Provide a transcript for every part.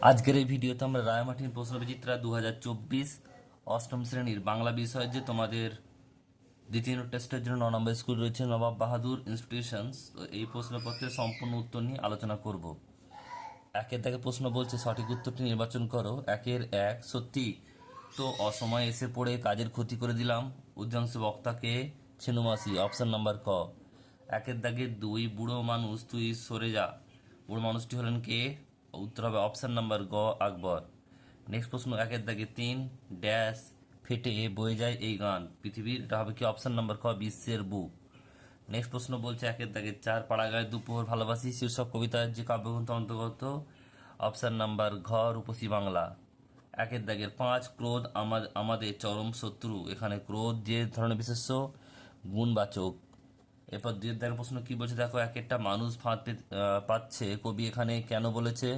আজকের এই ভিডিওতে আমরা রায়মাটির প্রশ্ন বিচিত্রা দু অষ্টম শ্রেণির বাংলা বিষয়ের যে তোমাদের দ্বিতীয় টেস্টের জন্য ন নম্বর স্কুল রয়েছে নবাব বাহাদুর ইনস্টিটিউশনস তো এই প্রশ্নপত্রের সম্পূর্ণ উত্তর নিয়ে আলোচনা করব। একের দাগে প্রশ্ন বলছে, সঠিক উত্তরটি নির্বাচন করো। একের এক, সত্যি। তো অসময়ে এসে পড়ে কাজের ক্ষতি করে দিলাম। উদ্যাংশ বক্তাকে ছেনুমাসি। অপশন নাম্বার ক। একের দাগে দুই, বুড়ো মানুষ, তুই সরে যা। বুড়ো মানুষটি হলেন কে? উত্তর হবে অপশন নাম্বার গ আকবর। নেক্সট প্রশ্ন একের দাগে তিন ড্যাশ ফেটে বয়ে যায় এই গান। পৃথিবীর, এটা হবে কি অপশন নাম্বার খ বিশ্বের বুক নেক্সট প্রশ্ন বলছে একের দাগে চার পাড়া গায়ে দুপুর, ভালোবাসি, শীর্ষক কবিতার যে কাব্যগ্রন্থ অন্তর্গত। অপশন নাম্বার ঘ, রূপসী বাংলা। একের দাগের পাঁচ, ক্রোধ আমা- আমাদের চরম শত্রু। এখানে ক্রোধ যে ধরনের বিশেষ্য গুণবাচক এরপর দুয়ের দাগের প্রশ্ন কি বলছে? দেখো, এক একটা মানুষ ফাঁদ পাচ্ছে। কবি এখানে কেন বলেছে?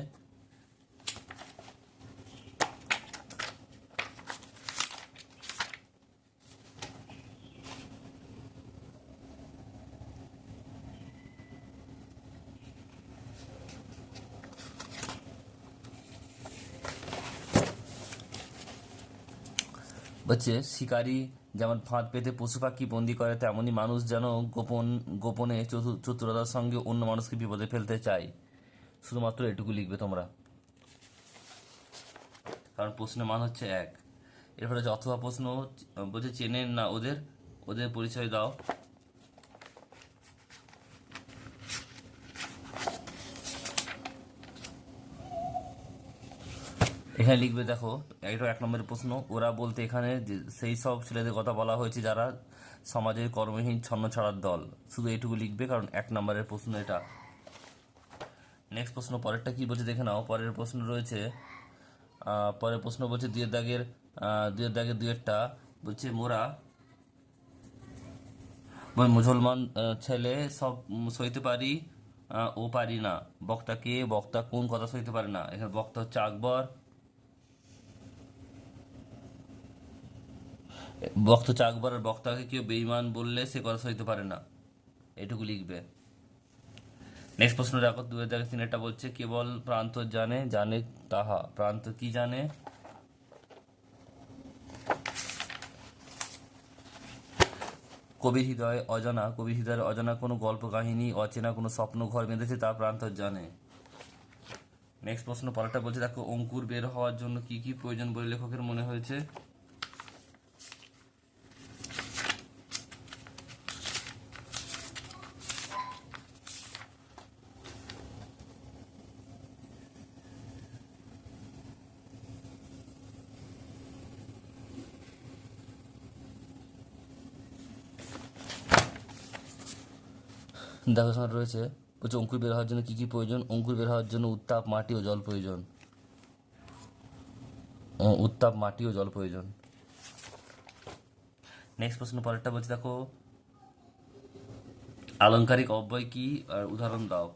বলছে, শিকারী যেমন ফাঁদ পেতে পশু পাখি বন্দি করে তেমনই মানুষ যেন গোপন, গোপনে চতু- চতুরতার সঙ্গে অন্য মানুষকে বিপদে ফেলতে চায়। শুধুমাত্র এটুকু লিখবে তোমরা। কারণ প্রশ্নের মান হচ্ছে এক। এরপরে যে অথবা প্রশ্ন বলছে চেনেন না ওদের? ওদের পরিচয় দাও। এখানে লিখবে, দেখো, এটা এক নম্বরের প্রশ্ন। ওরা বলতে এখানে সেই সব ছেলেদের কথা বলা হয়েছে যারা সমাজের কর্মহীন, ছন্ন ছাড়ার দল। শুধু এইটুকু লিখবে, কারণ এক নম্বরের প্রশ্ন এটা। নেক্সট প্রশ্ন, পরেরটা কি বলছে দেখে নাও। পরের প্রশ্ন রয়েছে পরের প্রশ্ন বলছে দুয়ের দাগের দুয়ের দাগের দুয়েরটা বলছে, মোরা মুসলমান ছেলে সব সইতে পারি ও পারি না। বক্তা কে? বক্তা কোন কথা সইতে পারে না। এখানে বক্তা হচ্ছে আকবর। বক্তা হচ্ছে আকবর আর বক্তাকে কেউ বেইমান বললে সে কথা সইতে পারে না। এটুকু লিখবে। নেক্সট প্রশ্ন দেখো দু হাজার তিনেরটা বলছে, কেবল প্রান্ত জানে জানে তাহা। প্রান্ত কি জানে? কবির হৃদয় অজানা কবির হৃদয়ের অজানা কোনো গল্প, কাহিনী, অচেনা কোনো স্বপ্ন, ঘর বেঁধেছে, তা প্রান্ত জানে। নেক্সট প্রশ্ন, পরেরটা বলছে, দেখো, অঙ্কুর বের হওয়ার জন্য কি কি প্রয়োজন বলে লেখকের মনে হয়েছে? দেখো এখানে রয়েছে, বলছে অঙ্কুর বের হওয়ার জন্য কী কী প্রয়োজন? অঙ্কুর বের হওয়ার জন্য উত্তাপ, মাটি ও জল প্রয়োজন। উত্তাপ, মাটি ও জল প্রয়োজন। নেক্সট প্রশ্ন পরেরটা বলছে, দেখো। আলংকারিক অব্যয় কি? আর উদাহরণ দাও।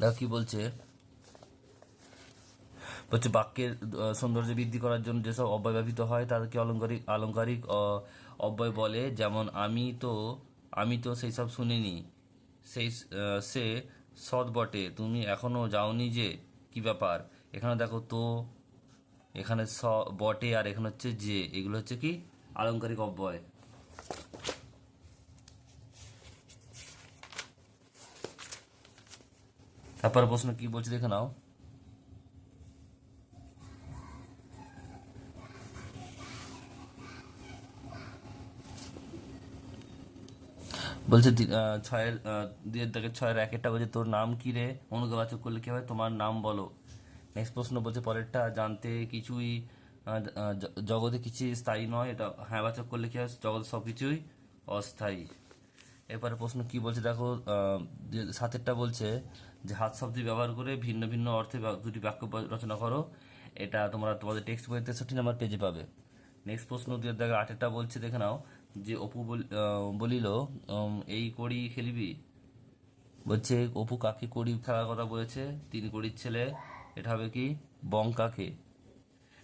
দেখো কি বলছে? বলছে বাক্যের সৌন্দর্য বৃদ্ধি করার জন্য যেসব অব্যয় ব্যবহৃত হয়, তাদেরকে অলংকারিক আলঙ্কারিক অব্যয় বলে। যেমন, আমি তো আমি তো সেই সব শুনিনি। সেই সে সৎ বটে। তুমি এখনও যাওনি যে, কি ব্যাপার? এখানে দেখো তো, এখানে স, বটে আর এখানে হচ্ছে যে। এগুলো হচ্ছে কি? আলঙ্কারিক অব্যয়। তারপর প্রশ্ন কি বলছে দেখে নাও। বলছে ছয়ের আহ, দুইয়ের দাগে ছয়ের একেরটা বলছে তোর নাম কি রে? অনুগবাচক করলে কি হবে তোমার নাম বলো। নেক্সট প্রশ্ন বলছে পরেরটা জানতে কিছুই জগতে কিছুই স্থায়ী নয় এটা হ্যাঁ বাচক করলে কি হয়? জগৎ সব কিছুই অস্থায়ী। এরপরে প্রশ্ন কি বলছে দেখো সাতেরটা বলছে যে হাত শব্দ ব্যবহার করে ভিন্ন ভিন্ন অর্থে দুটি বাক্য রচনা করো। এটা তোমরা তোমাদের টেক্সট বইয়ের তেষট্টি নাম্বার পেজে পাবে। নেক্সট প্রশ্ন দুই দেখো আটেরটা বলছে দেখে নাও। যে অপু বল- বলিল এই কড়ি খেলিবি? বলছে, অপু কাকে কড়ি খেলার কথা বলেছে? তিনি কড়ির ছেলে। এটা হবে কি? বঙ্কাকে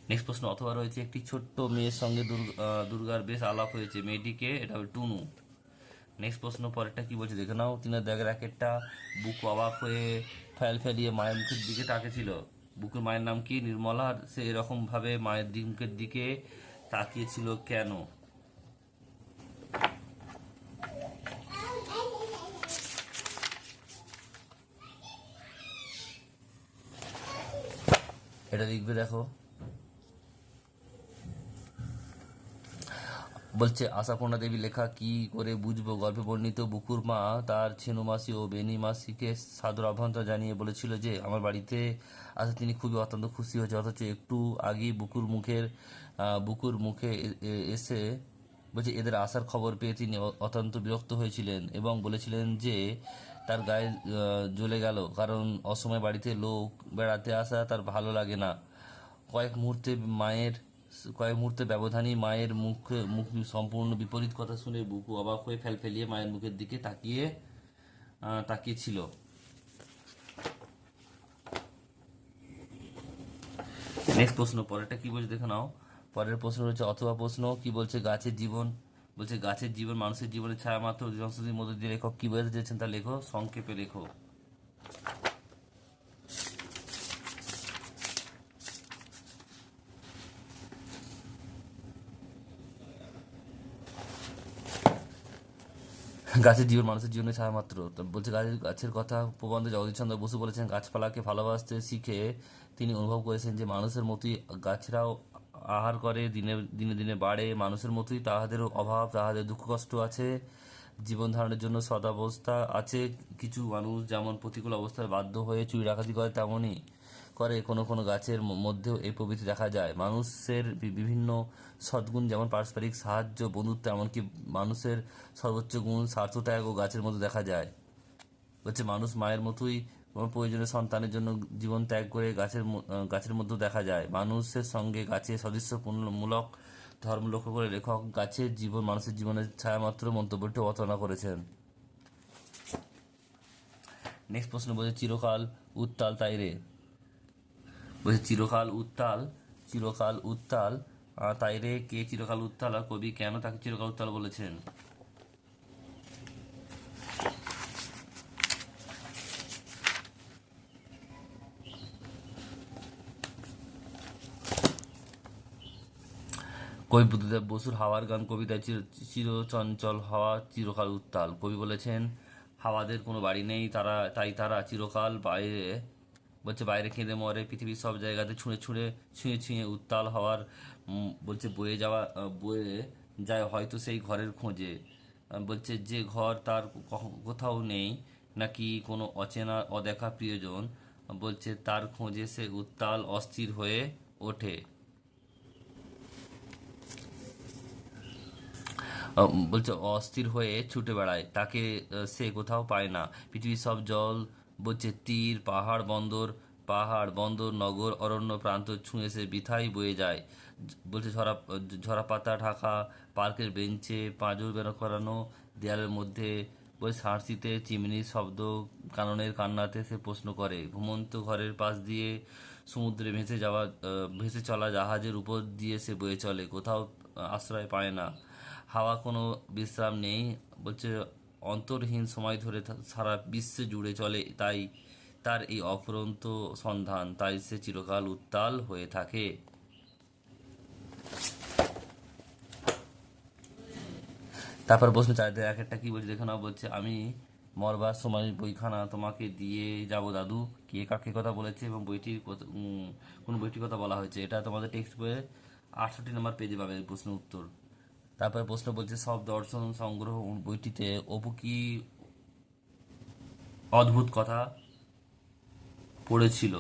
নেক্সট প্রশ্ন, অথবা রয়েছে একটি ছোট্ট মেয়ের সঙ্গে দুর্গ- দুর্গার বেশ আলাপ হয়েছে। মেয়েটিকে, এটা হবে টুনু। নেক্সট প্রশ্ন, পরেরটা কি বলছে? দেখে নাও। তিনের দাগের একটা বুক অবাক হয়ে ফেল ফেলিয়ে মায়ের মুখের দিকে তাকেছিল বুকের মায়ের নাম কি? নির্মলা। সে এরকমভাবে মায়ের দি- মুখের দিকে তাকিয়েছিল কেন? এটা লিখবে দেখো। বলছে, আশাপূর্ণা দেবী লেখা, কি করে বুঝব? গল্পে বর্ণিত বুকুর মা, তার ছেনু মাসি ও বেনি মাসিকে সাদর অভ্যন্তর জানিয়ে বলেছিল যে, আমার বাড়িতে আসে তিনি খুবই অত্যন্ত খুশি হয়েছে। অথচ একটু আগেই বুকুর মুখের বুকুর মুখে এসে বলছে, এদের আসার খবর পেয়ে তিনি অত্যন্ত বিরক্ত হয়েছিলেন এবং বলেছিলেন যে তার গায়ে জ্বলে গেল। কারণ অসময় বাড়িতে লোক বেড়াতে আসা তার ভালো লাগে না। কয়েক মুহূর্তে মায়ের, কয়েক মুহূর্তে ব্যবধানই মায়ের মুখে, মুখ সম্পূর্ণ বিপরীত কথা শুনে বুকু অবাক হয়ে ফেল ফেলিয়ে মায়ের মুখের দিকে তাকিয়ে তাকিয়েছিল। নেক্সট প্রশ্ন, পরেরটা কি বলছে? দেখে নাও। পরের প্রশ্ন রয়েছে অথবা প্রশ্ন, কি বলছে? গাছের জীবন। বলছে, গাছের জীবন মানুষের জীবনে ছায়া মাত্র। জনশ্রুতির মধ্যে দিয়ে লেখক কি বোঝাতে চেয়েছেন তা লেখো, সংক্ষেপে লেখো। গাছের জীবন মানুষের জীবনে ছায়া মাত্র। বলছে, গাছের গাছের কথা প্রবন্ধে জগদীশচন্দ্র বসু বলেছেন, গাছপালাকে ভালোবাসতে শিখে তিনি অনুভব করেছেন যে মানুষের মতোই গাছরাও আহার করে, দিনে দিনে দিনে বাড়ে। মানুষের মতোই তাহাদেরও অভাব, তাহাদের দুঃখ কষ্ট আছে। জীবন ধারণের জন্য সদাবস্থা আছে। কিছু মানুষ যেমন প্রতিকূল অবস্থায় বাধ্য হয়ে চুরি ডাকাতি করে তেমনই করে কোনো কোনো গাছের মধ্যেও এই প্রবৃত্তি দেখা যায়। মানুষের বিভিন্ন সদ্গুণ যেমন পারস্পরিক সাহায্য, বন্ধুত্ব, এমনকি মানুষের সর্বোচ্চ গুণ স্বার্থত্যাগ ও গাছের মধ্যে দেখা যায়। হচ্ছে মানুষ মায়ের মতোই কোনো প্রয়োজনীয় সন্তানের জন্য জীবন ত্যাগ করে গাছের গাছের মধ্যে দেখা যায়। মানুষের সঙ্গে গাছের সদস্যপূর্ণমূলক ধর্ম লক্ষ্য করে লেখক গাছের জীবন, মানুষের জীবনের ছায়ামাত্র মন্তব্যটি অবতারণা করেছেন। নেক্সট প্রশ্ন বলছে, চিরকাল উত্তাল তাই রে? বলছে, চিরকাল উত্তাল চিরকাল উত্তাল তাই রে? কে চিরকাল উত্তাল আর কবি কেন তাকে চিরকাল উত্তাল বলেছেন? কবি বুদ্ধদেব বসুর হাওয়ার গান কবিতায় চির, চিরচঞ্চল হাওয়া, চিরকাল উত্তাল। কবি বলেছেন, হাওয়াদের কোনো বাড়ি নেই, তারা, তাই তারা চিরকাল বাইরে, বলছে, বাইরে কেঁদে মরে, পৃথিবীর সব জায়গাতে ছুঁড়ে ছুঁড়ে, ছুঁয়ে ছুঁয়ে উত্তাল হওয়ার বলছে, বয়ে যাওয়া, বয়ে যায় হয়তো সেই ঘরের খোঁজে। বলছে, যে ঘর তার কোথাও নেই, নাকি কোনো অচেনা, অদেখা প্রিয়জন, বলছে, তার খোঁজে সে উত্তাল, অস্থির হয়ে ওঠে। বলছে, অস্থির হয়ে ছুটে বেড়ায়। তাকে সে কোথাও পায় না। পৃথিবীর সব জল, বলছে, তীর, পাহাড় বন্দর পাহাড় বন্দর, নগর, অরণ্য প্রান্ত ছুঁয়ে সে বিথাই বয়ে যায়। বলছে, ঝরা ঝরা পাতা ঢাকা, পার্কের বেঞ্চে পাঁজর বের করানো, দেয়ালের মধ্যে বলছে সাঁড়শিতে চিমনির শব্দ কাননের কান্নাতে সে প্রশ্ন করে, ঘুমন্ত ঘরের পাশ দিয়ে সমুদ্রে ভেসে যাওয়া ভেসে চলা জাহাজের উপর দিয়ে সে বয়ে চলে, কোথাও আশ্রয় পায় না। হাওয়া কোনো বিশ্রাম নেই। বলছে, অন্তরহীন সময় ধরে সারা বিশ্বে জুড়ে চলে তাই তার এই অফুরন্ত সন্ধান, তাই সে চিরকাল উত্তাল হয়ে থাকে। তারপর প্রশ্ন চাইতে এক একটা কি বলছে? দেখে নাও, বলছে, আমি মরবার সময় বইখানা তোমাকে দিয়ে যাব দাদু। কে কাকে কথা বলেছে এবং বইটির কোন বইটির কথা বলা হয়েছে? এটা তোমাদের টেক্সট বইয়ে আটষট্টি নম্বর পেজে পাবে প্রশ্ন উত্তর। তারপরে প্রশ্ন বলছে সব দর্শন সংগ্রহ বইটিতে অপু কি অদ্ভুত কথা পড়েছিল?